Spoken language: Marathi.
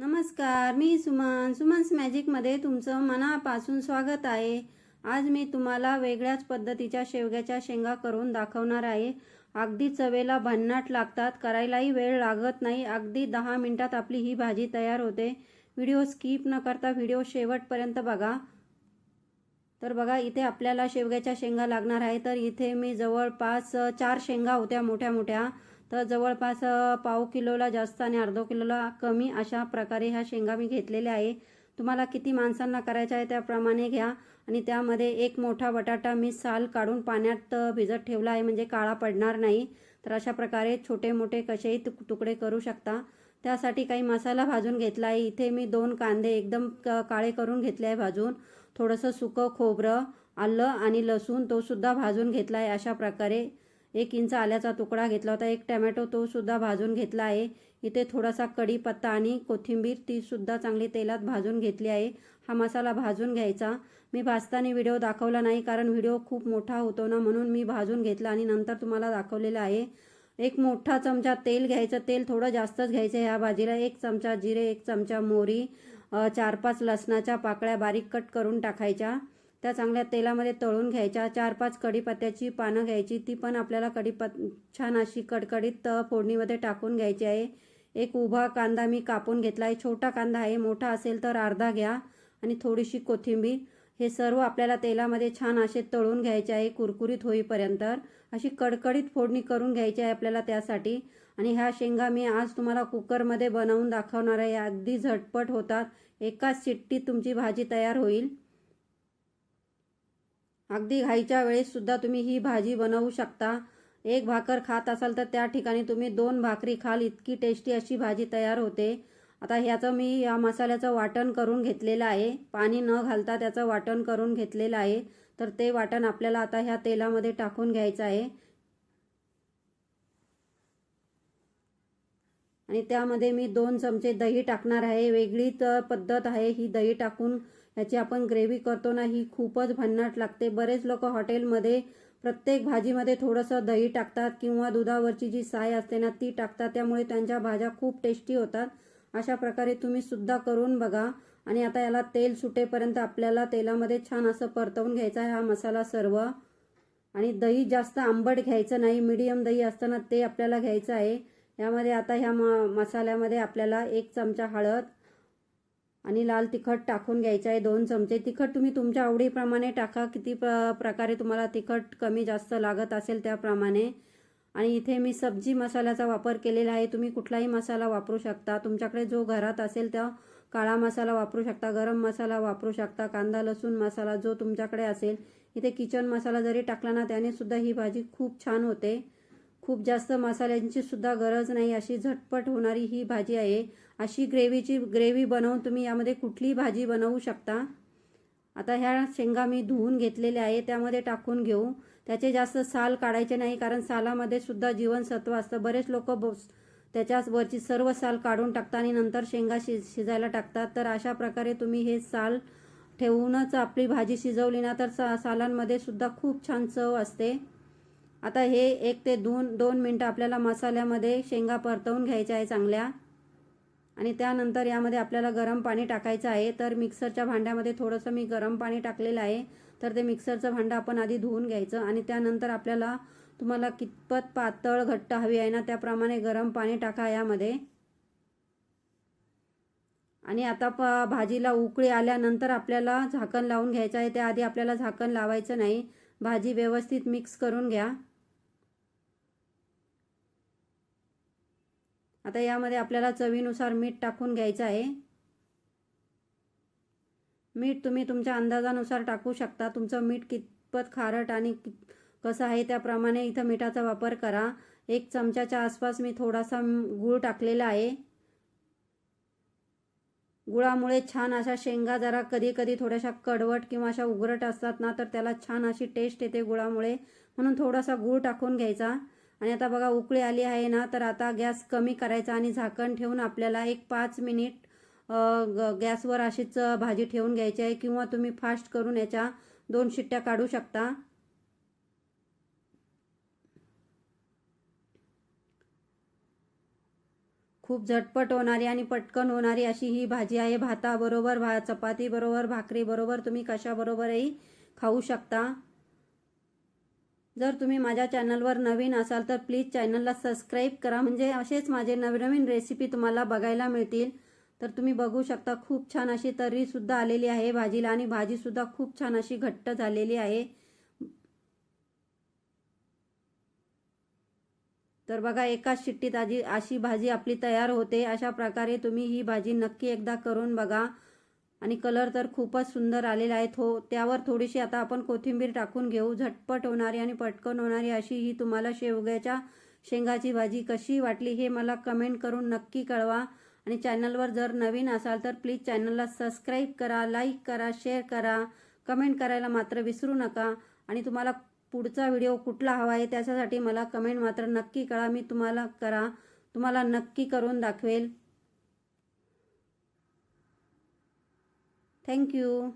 नमस्कार मी सुमन. सुमन्स मॅजिकमध्ये तुमचं मनापासून स्वागत आहे. आज मी तुम्हाला वेगळ्याच पद्धतीच्या शेवग्याच्या शेंगा करून दाखवणार आहे. अगदी चवेला भन्नाट लागतात करायलाही वेळ लागत नाही. अगदी दहा मिनिटात आपली ही भाजी तयार होते. व्हिडिओ स्किप न करता व्हिडिओ शेवटपर्यंत बघा. तर बघा इथे आपल्याला शेवग्याच्या शेंगा लागणार आहे. तर इथे मी जवळपास चार शेंगा होत्या मोठ्या मोठ्या. तर जवळपास पाव किलोला जास्त आणि अर्धा किलोला कमी अशा प्रकारे ह्या शेंगा मी घेतलेल्या आहे. तुम्हाला किती माणसांना करायच्या आहे त्याप्रमाणे घ्या. आणि त्यामध्ये एक मोठा बटाटा मी साल काढून पाण्यात भिजत ठेवला आहे म्हणजे काळा पडणार नाही. तर अशा प्रकारे छोटे मोठे कसेही तुक तुकडे करू शकता. त्यासाठी काही मसाला भाजून घेतला आहे. इथे मी दोन कांदे एकदम क- काळे करून घेतले आहे भाजून. थोडंसं सुकं खोबरं आलं आणि लसूण तो सुद्धा भाजून घेतला आहे अशा प्रकारे. एक इंच आल्याचा तुकडा घेतला होता. एक टमॅटो तो सुद्धा भाजून घेतला आहे. इथे थोडासा कढीपत्ता आणि कोथिंबीर तीसुद्धा चांगली तेलात भाजून घेतली आहे. हा मसाला भाजून घ्यायचा. मी भाजताना व्हिडिओ दाखवला नाही कारण व्हिडिओ खूप मोठा होतो ना म्हणून मी भाजून घेतला आणि नंतर तुम्हाला दाखवलेला आहे. एक मोठा चमचा तेल घ्यायचं. तेल थोडं जास्तच घ्यायचं ह्या भाजीला. एक चमचा जिरे एक चमचा मोहरी चार पाच लसणाच्या पाकळ्या बारीक कट करून टाकायच्या. त्या चांगल्या तेलामध्ये तळून घ्यायच्या. चार पाच कढीपत्त्याची पानं घ्यायची. ती पण आपल्याला कढीपत छान अशी कडकडीत फोडणीमध्ये टाकून घ्यायची आहे. एक उभा कांदा मी कापून घेतला आहे छोटा कांदा आहे. मोठा असेल तर अर्धा घ्या. आणि थोडीशी कोथिंबीर. हे सर्व आपल्याला तेलामध्ये छान असे तळून घ्यायचे आहे. कुरकुरीत होईपर्यंत. अशी कडकडीत फोडणी करून घ्यायची आहे आपल्याला त्यासाठी. आणि ह्या शेंगा मी आज तुम्हाला कुकरमध्ये बनवून दाखवणार आहे. अगदी झटपट होतात. एकाच शिट्टीत तुमची भाजी तयार होईल. अगदी घाईच्या वेळेस सुद्धा तुम्ही ही भाजी बनवू शकता. एक भाकर खात असाल तर त्या ठिकाणी तुम्ही दोन भाकरी खाल इतकी टेस्टी अशी भाजी तयार होते. आता ह्याचं मी या मसाल्याचं वाटण करून घेतलेलं आहे. पाणी न घालता त्याचं वाटण करून घेतलेलं आहे. तर ते वाटण आपल्याला आता ह्या तेलामध्ये टाकून घ्यायचं आहे. आणि त्यामध्ये मी दोन चमचे दही टाकणार आहे. वेगळीच पद्धत आहे ही दही टाकून. ह्याची आपण ग्रेव्ही करतो ना ही खूपच भन्नाट लागते. बरेच लोक हॉटेलमध्ये प्रत्येक भाजीमध्ये थोडंसं दही टाकतात किंवा दुधावरची जी साय असते ना ती टाकतात. त्यामुळे त्यांच्या भाज्या खूप टेस्टी होतात. अशा प्रकारे तुम्ही सुद्धा करून बघा. आणि आता याला तेल सुटेपर्यंत आपल्याला तेलामध्ये छान असं परतवून घ्यायचा आहे हा मसाला सर्व. आणि दही जास्त आंबट घ्यायचं नाही मीडियम दही असताना ते आपल्याला घ्यायचं आहे. यामध्ये आता ह्या म मसाल्यामध्ये आपल्याला एक चमचा हळद आणि लाल तिखट टाकून घ्यायचं आहे दोन चमचे. तिखट तुम्ही तुमच्या आवडीप्रमाणे टाका. किती प्र प्रकारे तुम्हाला तिखट कमी जास्त लागत असेल त्याप्रमाणे. आणि इथे मी सब्जी मसाल्याचा वापर केलेला आहे. तुम्ही कुठलाही मसाला वापरू शकता. तुमच्याकडे जो घरात असेल त्या काळा मसाला वापरू शकता गरम मसाला वापरू शकता कांदा लसूण मसाला जो तुमच्याकडे असेल. इथे किचन मसाला जरी टाकला ना त्याने सुद्धा ही भाजी खूप छान होते. खूप जास्त मसाल्यांची सुद्धा गरज नाही अशी झटपट होणारी ही भाजी आहे. अशी ग्रेव्हीची ग्रेव्ही बनवून तुम्ही यामध्ये कुठलीही भाजी बनवू शकता. आता ह्या शेंगा मी धुवून घेतलेल्या आहे त्यामध्ये टाकून घेऊ. त्याचे जास्त साल काढायचे नाही कारण सालामध्ये सुद्धा जीवनसत्व असतं. बरेच लोक त्याच्याच वरची सर्व साल काढून टाकतात आणि नंतर शेंगा शि शिजायला टाकतात. तर अशा प्रकारे तुम्ही हे साल ठेवूनच आपली भाजी शिजवली ना तर सा सालांमध्ये सुद्धा खूप छान चव असते. आता हे एक ते दोन दोन मिनटं आपल्याला मसाल्यामध्ये शेंगा परतवून घ्यायच्या आहे चांगल्या. आणि त्यानंतर यामध्ये आपल्याला गरम पाणी टाकायचं आहे. तर मिक्सरच्या भांड्यामध्ये थोडंसं मी गरम पाणी टाकलेलं आहे. तर ते मिक्सरचं भांडं आपण आधी धुवून घ्यायचं. आणि त्यानंतर आपल्याला तुम्हाला कितपत पातळ घट्ट हवी आहे ना त्याप्रमाणे गरम पाणी टाका यामध्ये. आणि आता प भाजीला उकळी आल्यानंतर आपल्याला झाकण लावून घ्यायचं आहे. त्याआधी आपल्याला झाकण लावायचं नाही. भाजी व्यवस्थित मिक्स करून घ्या. आता यामध्ये आपल्याला चवीनुसार मीठ टाकून घ्यायचं आहे. मीठ तुम्ही तुमच्या अंदाजानुसार टाकू शकता. तुमचं मीठ कितपत खारट आणि कित कसं आहे त्याप्रमाणे इथं मिठाचा वापर करा. एक चमच्याच्या आसपास मी थोडासा गूळ टाकलेला आहे. गुळामुळे छान अशा शेंगा जरा कधी कधी थोड्याशा कडवट किंवा अशा उघरट असतात ना तर त्याला छान अशी टेस्ट येते गुळामुळे. म्हणून थोडासा गूळ टाकून घ्यायचा. आणि आता बघा उकळी आली आहे ना तर आता गॅस कमी करायचा आणि झाकण ठेवून आपल्याला एक पाच मिनिट गॅसवर अशीच भाजी ठेवून घ्यायची आहे किंवा तुम्ही फास्ट करून याच्या दोन शिट्ट्या काढू शकता. खूप झटपट होणारी आणि पटकन होणारी अशी ही भाजी आहे. भाताबरोबर भा चपातीबरोबर भाकरीबरोबर तुम्ही कशाबरोबरही खाऊ शकता. जर तुम्ही माझ्या चॅनलवर नवीन असाल तर प्लीज चॅनलला सबस्क्राईब करा. म्हणजे असेच माझे नवनवीन रेसिपी तुम्हाला बघायला मिळतील. तर तुम्ही बघू शकता खूप छान अशी तर्रीसुद्धा आलेली आहे भाजीला आणि भाजीसुद्धा खूप छान अशी घट्ट झालेली आहे. तर बघा एकाच शिट्टीत आजी अशी भाजी आपली तयार होते. अशा प्रकारे तुम्ही ही भाजी नक्की एकदा करून बघा. आणि कलर तर खूपच सुंदर आलेला आहे. थो त्यावर थोडीशी आता आपण कोथिंबीर टाकून घेऊ. झटपट होणारी आणि पटकन होणारी अशी ही तुम्हाला शेवग्याच्या शेंगाची भाजी कशी वाटली हे मला कमेंट करून नक्की कळवा. आणि चॅनलवर जर नवीन असाल तर प्लीज चॅनलला सबस्क्राईब करा लाईक करा शेअर करा. कमेंट करायला मात्र विसरू नका. आणि तुम्हाला पुढचा व्हिडिओ कुठला हवा आहे त्याच्यासाठी मला कमेंट मात्र नक्की कळा. मी तुम्हाला करा. तुम्हाला नक्की करून दाखवेल. Thank you.